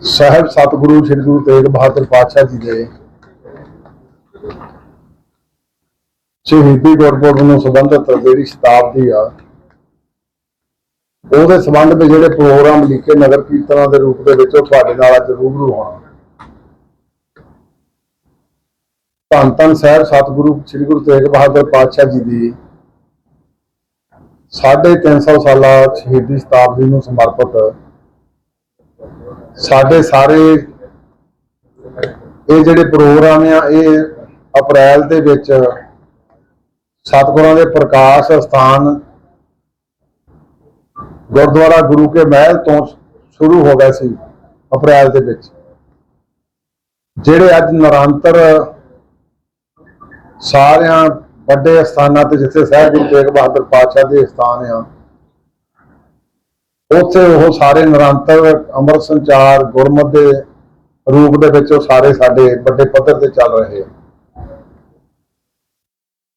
ਸਾਹਿਬ ਸਤਿਗੁਰੂ ਸ੍ਰੀ ਗੁਰੂ ਤੇਗ ਬਹਾਦਰ ਪਾਤਸ਼ਾਹ ਜੀ ਦੇ ਸ਼ਹੀਦੀ ਗੁਰਪੁਰਬ ਨੂੰ ਸੰਬੰਧਿਤ ਜਿਹੜੀ ਸ਼ਤਾਬਦੀ ਆ, ਉਹਦੇ ਸੰਬੰਧ ਵਿੱਚ ਜਿਹੜੇ ਪ੍ਰੋਗਰਾਮ ਲਿਖੇ ਨਗਰ ਕੀਰਤਨਾਂ ਦੇ ਰੂਪ ਦੇ ਵਿੱਚ ਉਹ ਤੁਹਾਡੇ ਨਾਲ ਅੱਜ ਰੂਬਰੂ ਹੋਣਾ। ਧੰਨ ਧੰਨ ਸਾਹਿਬ ਸਤਿਗੁਰੂ ਸ੍ਰੀ ਗੁਰੂ ਤੇਗ ਬਹਾਦਰ ਪਾਤਸ਼ਾਹ ਜੀ ਦੀ 350 ਸਾਲਾ ਸ਼ਹੀਦੀ ਸ਼ਤਾਬਦੀ ਨੂੰ ਸਮਰਪਿਤ ਸਾਡੇ ਸਾਰੇ ਇਹ ਜਿਹੜੇ ਪ੍ਰੋਗਰਾਮ ਆ, ਇਹ ਅਪ੍ਰੈਲ ਦੇ ਵਿੱਚ ਸਤਿਗੁਰਾਂ ਦੇ ਪ੍ਰਕਾਸ਼ ਸਥਾਨ ਗੁਰਦੁਆਰਾ ਗੁਰੂ ਕੇ ਮਹਿਲ ਤੋਂ ਸ਼ੁਰੂ ਹੋ ਗਏ ਸੀ ਅਪ੍ਰੈਲ ਦੇ ਵਿੱਚ। ਜਿਹੜੇ ਅੱਜ ਨਿਰੰਤਰ ਸਾਰਿਆਂ ਵੱਡੇ ਸਥਾਨਾਂ ਤੇ ਜਿੱਥੇ ਸਾਹਿਬ ਗੁਰੂ ਤੇਗ ਬਹਾਦਰ ਪਾਤਸ਼ਾਹ ਦੇ ਸਥਾਨ ਆ ਉੱਥੇ ਉਹ ਸਾਰੇ ਨਿਰੰਤਰ ਅੰਮ੍ਰਿਤ ਸੰਚਾਰ ਗੁਰਮਤ ਦੇ ਰੂਪ ਦੇ ਵਿੱਚ ਉਹ ਸਾਰੇ ਸਾਡੇ ਵੱਡੇ ਪੱਧਰ ਤੇ ਚੱਲ ਰਹੇ ਆ।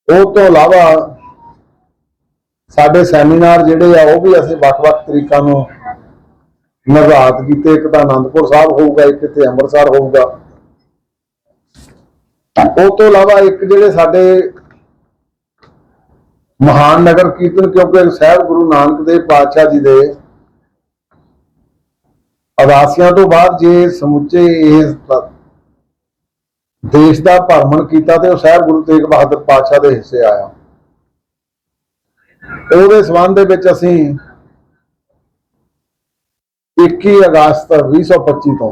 ਉਹ ਤੋਂ ਇਲਾਵਾ ਸਾਡੇ ਸੈਮੀਨਾਰ ਜਿਹੜੇ ਆ, ਉਹ ਵੀ ਅਸੀਂ ਵੱਖ-ਵੱਖ ਤਰੀਕਾਂ ਨੂੰ ਨਿਰਧਾਰਤ ਕੀਤੇ। ਇੱਕ ਤਾਂ ਆਨੰਦਪੁਰ ਸਾਹਿਬ ਹੋਊਗਾ, ਇੱਕ ਇੱਥੇ ਅੰਮ੍ਰਿਤਸਰ ਹੋਊਗਾ। ਉਹ ਤੋਂ ਇਲਾਵਾ ਇੱਕ ਜਿਹੜੇ ਸਾਡੇ ਮਹਾਨ ਨਗਰ ਕੀਰਤਨ, ਕਿਉਂਕਿ ਸਾਹਿਬ ਗੁਰੂ ਨਾਨਕ ਦੇਵ ਪਾਤਸ਼ਾਹ ਜੀ ਦੇ ਅਦਾਸੀਆਂ ਤੋਂ ਬਾਅਦ ਜੇ ਸਮੁੱਚੇ ਇਸ ਦੇਸ਼ ਦਾ ਭਰਮਣ ਕੀਤਾ ਤੇ ਉਹ ਸਾਹਿਬ ਗੁਰੂ ਤੇਗ ਬਹਾਦਰ ਪਾਤਸ਼ਾਹ ਦੇ ਹਿੱਸੇ ਆਇਆ। ਉਹਦੇ ਸਬੰਧ ਦੇ ਵਿੱਚ ਅਸੀਂ 21 ਅਗਸਤ 2025 ਤੋਂ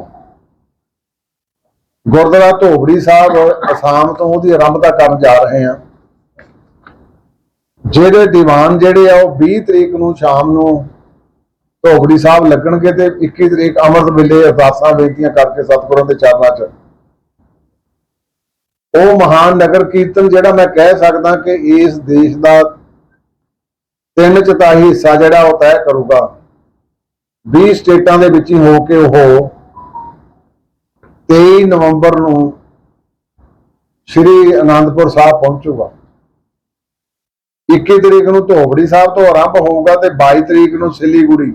ਗੁਰਦੁਆਰਾ ਧੋਬੜੀ ਸਾਹਿਬ, ਅਸਾਮ ਤੋਂ ਉਹਦੀ ਆਰੰਭਤਾ ਕਰਨ ਜਾ ਰਹੇ ਹਾਂ। ਜਿਹੜੇ ਦੀਵਾਨ ਜਿਹੜੇ ਆ ਉਹ 20 ਤਰੀਕ ਨੂੰ ਸ਼ਾਮ ਨੂੰ ਧੋਬੜੀ ਸਾਹਿਬ ਲੱਗਣਗੇ ਤੇ 21 ਤਰੀਕ ਅੰਮ੍ਰਿਤ ਵੇਲੇ ਅਰਦਾਸਾਂ ਬੇਨਤੀਆਂ ਕਰਕੇ ਸਤਿਗੁਰਾਂ ਦੇ ਚਰਨਾਂ 'ਚ। ਉਹ ਮਹਾਨ ਨਗਰ ਕੀਰਤਨ ਜਿਹੜਾ ਮੈਂ ਕਹਿ ਸਕਦਾ ਕਿ ਇਸ ਦੇਸ਼ ਦਾ ਤਿੰਨ ਚਤਾਹੀ ਹਿੱਸਾ ਜਿਹੜਾ ਉਹ ਤੈਅ ਕਰੂਗਾ। 20 ਸਟੇਟਾਂ ਦੇ ਵਿੱਚ ਹੀ ਹੋ ਕੇ ਉਹ 23 ਨਵੰਬਰ ਨੂੰ ਸ੍ਰੀ ਅਨੰਦਪੁਰ ਸਾਹਿਬ ਪਹੁੰਚੂਗਾ। 21 ਤਰੀਕ ਨੂੰ ਧੋਬੜੀ ਸਾਹਿਬ ਤੋਂ ਆਰੰਭ ਹੋਊਗਾ ਤੇ 22 ਤਰੀਕ ਨੂੰ ਸਿਲੀਗੁੜੀ।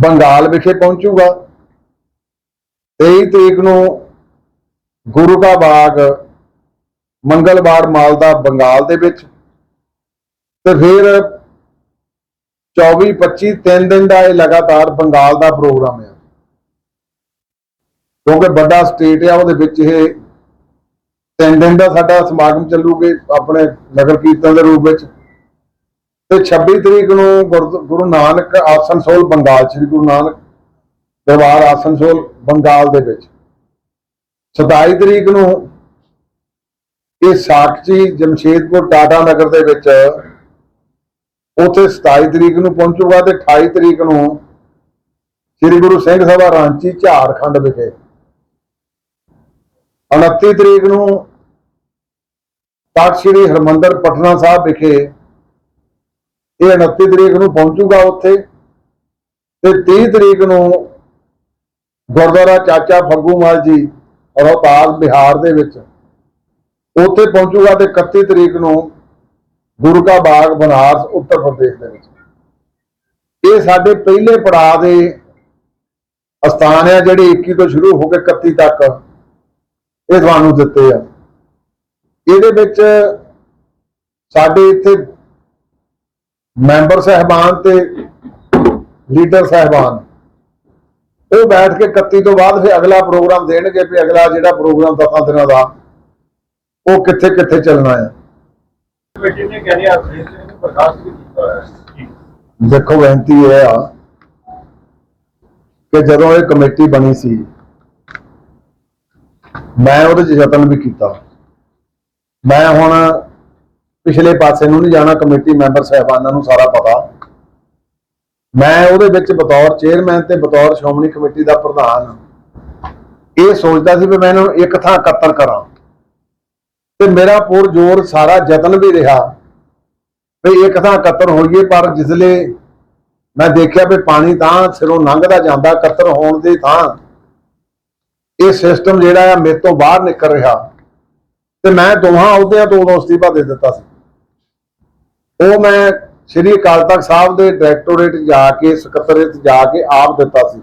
ਬੰਗਾਲ ਵਿਖੇ ਪਹੁੰਚੂਗਾ। 23 ਤਰੀਕ ਨੂੰ ਗੁਰੂ ਕਾ ਬਾਗ, ਮੰਗਲਵਾਰ ਮਾਲਦਾ ਬੰਗਾਲ ਦੇ ਵਿੱਚ। ਤੇ ਫਿਰ 24 25 ਤਿੰਨ ਦਿਨ ਦਾ ਇਹ ਲਗਾਤਾਰ ਬੰਗਾਲ ਦਾ ਪ੍ਰੋਗਰਾਮ ਹੈ ਕਿਉਂਕਿ ਵੱਡਾ ਸਟੇਟ ਆ, ਉਹਦੇ ਵਿੱਚ ਇਹ ਤਿੰਨ ਦਿਨ ਦਾ ਸਾਡਾ ਸਮਾਗਮ ਚੱਲੂਗੇ ਆਪਣੇ ਨਗਰ ਕੀਰਤਨ ਦੇ ਰੂਪ ਵਿੱਚ। ਤੇ 26 ਤਰੀਕ ਨੂੰ ਗੁਰਦ- ਗੁਰੂ ਨਾਨਕ ਆਸਨਸੋਲ ਬੰਗਾਲ, ਸ੍ਰੀ ਗੁਰੂ ਨਾਨਕ ਦਰਬਾਰ ਆਸਨਸੋਲ ਬੰਗਾਲ ਦੇ ਵਿੱਚ। 27 ਤਰੀਕ ਨੂੰ ਇਹ ਸਾਕਚੀ ਜਮਸ਼ੇਦਪੁਰ ਟਾਟਾ ਨਗਰ ਦੇ ਵਿੱਚ ਉੱਥੇ 27 ਤਰੀਕ ਨੂੰ ਪਹੁੰਚੂਗਾ ਤੇ 28 ਤਰੀਕ ਨੂੰ ਸ੍ਰੀ ਗੁਰੂ ਸਿੰਘ ਸਭਾ ਰਾਂਚੀ, ਝਾਰਖੰਡ ਵਿਖੇ। 29 ਤਰੀਕ ਨੂੰ ਤਖਤ ਸ੍ਰੀ ਹਰਮੰਦਰ, ਪਟਨਾ ਸਾਹਿਬ ਵਿਖੇ ਇਹ 29 ਤਰੀਕ ਨੂੰ ਪਹੁੰਚੂਗਾ ਉੱਥੇ ਤੇ 30 ਤਰੀਕ ਨੂੰ ਗੁਰਦੁਆਰਾ ਚਾਚਾ ਫੱਗੂਮਾਲ ਜੀ, ਰੋਹਤਾਸ, ਬਿਹਾਰ ਦੇ ਵਿੱਚ। ਉੱਥੇ ਪਹੁੰਚੂਗਾ ਤੇ 31 ਤਰੀਕ ਨੂੰ ਗੁਰੂ ਕਾ ਬਾਗ, ਬਨਾਰਸ, ਉੱਤਰ ਪ੍ਰਦੇਸ਼ ਦੇ ਵਿੱਚ। ਇਹ ਸਾਡੇ ਪਹਿਲੇ ਪੜਾਅ ਦੇ ਅਸਥਾਨ ਆ, ਜਿਹੜੇ 21 ਤੋਂ ਸ਼ੁਰੂ ਹੋ ਕੇ 31 ਤੱਕ ਇਹ ਤੁਹਾਨੂੰ ਦਿੱਤੇ ਆ। ਇਹਦੇ ਵਿੱਚ ਸਾਡੇ ਇੱਥੇ ਮੈਂਬਰ ਸਹਿਬਾਨ ਤੇ ਲੀਡਰ ਸਹਿਬਾਨ। ਉਹ ਬੈਠ ਕੇ 31 ਤੋਂ ਬਾਅਦ ਫਿਰ ਅਗਲਾ ਪ੍ਰੋਗਰਾਮ ਦੇਣਗੇ ਵੀ ਅਗਲਾ ਜਿਹੜਾ ਪ੍ਰੋਗਰਾਮ ਦਸਾਂ ਦਿਨਾਂ ਦਾ ਉਹ ਕਿੱਥੇ ਕਿੱਥੇ ਚੱਲਣਾ ਕਮੇਟੀ ਨੇ ਕੀਤਾ ਹੈ ਦੇਖੋ ਬੇਨਤੀ ਇਹ ਆ ਕਿ ਜਦੋਂ ਇਹ ਕਮੇਟੀ ਬਣੀ ਸੀ ਮੈਂ ਉਹਦੇ 'ਚ ਯਤਨ ਵੀ ਕੀਤਾ। ਮੈਂ ਹੁਣ ਪਿਛਲੇ ਪਾਸੇ ਨੂੰ ਨਹੀਂ ਜਾਣਾ, ਕਮੇਟੀ ਮੈਂਬਰ ਸਹਿਬਾਨਾਂ ਨੂੰ ਸਾਰਾ ਪਤਾ। ਮੈਂ ਉਹਦੇ ਵਿੱਚ ਬਤੌਰ ਚੇਅਰਮੈਨ ਤੇ ਬਤੌਰ ਸ਼੍ਰੋਮਣੀ ਕਮੇਟੀ ਦਾ ਪ੍ਰਧਾਨ ਇਹ ਸੋਚਦਾ ਸੀ ਵੀ ਮੈਂ ਇਹਨਾਂ ਨੂੰ ਇੱਕ ਥਾਂ ਇਕੱਤਰ ਕਰਾਂ। ਤੇ ਮੇਰਾ ਪੂਰ ਜ਼ੋਰ ਸਾਰਾ ਯਤਨ ਵੀ ਰਿਹਾ ਵੀ ਇੱਕ ਥਾਂ ਇਕੱਤਰ ਹੋਈਏ, ਪਰ ਜਿਸਲੇ ਮੈਂ ਦੇਖਿਆ ਵੀ ਪਾਣੀ ਤਾਂ ਸਿਰੋਂ ਲੰਘਦਾ ਜਾਂਦਾ, ਇਕੱਤਰ ਹੋਣ ਦੀ ਥਾਂ। ਇਹ ਸਿਸਟਮ ਜਿਹੜਾ ਆ ਮੇਰੇ ਤੋਂ ਬਾਹਰ ਨਿਕਲ ਰਿਹਾ। ਤੇ ਮੈਂ ਦੋਹਾਂ ਅਹੁਦਿਆਂ ਤੋਂ ਉਦੋਂ ਅਸਤੀਫਾ ਦੇ ਦਿੱਤਾ ਸੀ। ਉਹ ਮੈਂ ਸ਼੍ਰੀ ਅਕਾਲ ਤਖਤ ਸਾਹਿਬ ਦੇ ਡਾਇਰੈਕਟੋਰੇਟ ਜਾ ਕੇ, ਸਕੱਤਰੇਤ ਜਾ ਕੇ ਆਪ ਦਿੱਤਾ ਸੀ।